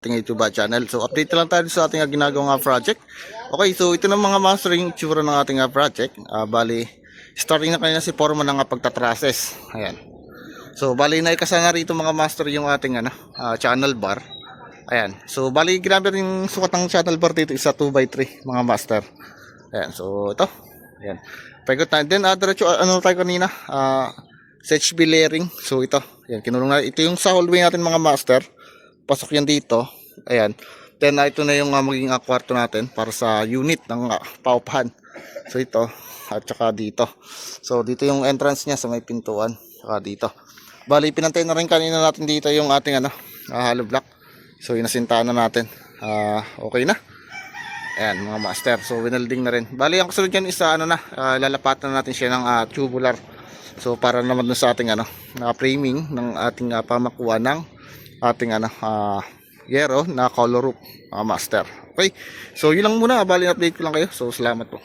ating YouTube channel. So update lang tayo sa ating ginagawang ah, project. Okay, so ito na mga master yung tsura ng ating ah, project. Ah, bali, starting na kanina si Forma ng pagtatrases. Ayan. So bali na ikasana rito mga master yung ating ano, ah, channel bar. Ayan. So bali ginamit yung sukat ng channel bar dito isa 2x3 mga master. Ayan. So ito. Ayan. Pagod tayo. Then uh, diretso ano tayo kanina? Ah HB layering. So ito. Ayan. Kinulong na. Ito yung sa hallway natin mga master. Pasok yan dito. Ayan. Then uh, ito na yung uh, magiging uh, kwarto natin para sa unit ng uh, paupahan. So ito. At saka dito. So dito yung entrance niya sa may pintuan. Saka dito. Bali, pinantay na rin kanina natin dito yung ating ano, uh, hollow block. So, inasintahan na natin. Ah, okay na. Ayan, mga master. So, winelding na rin. Bali, ang kasunod yan is, ah, ano na, ah, lalapatan na natin siya ng ah, tubular. So, para naman dun sa ating, ano, na framing ng ating ah, pamakuha ng ating, ano, ah, yero na color roof, mga master. Okay. So, yun lang muna. Bali, update ko lang kayo. So, salamat po.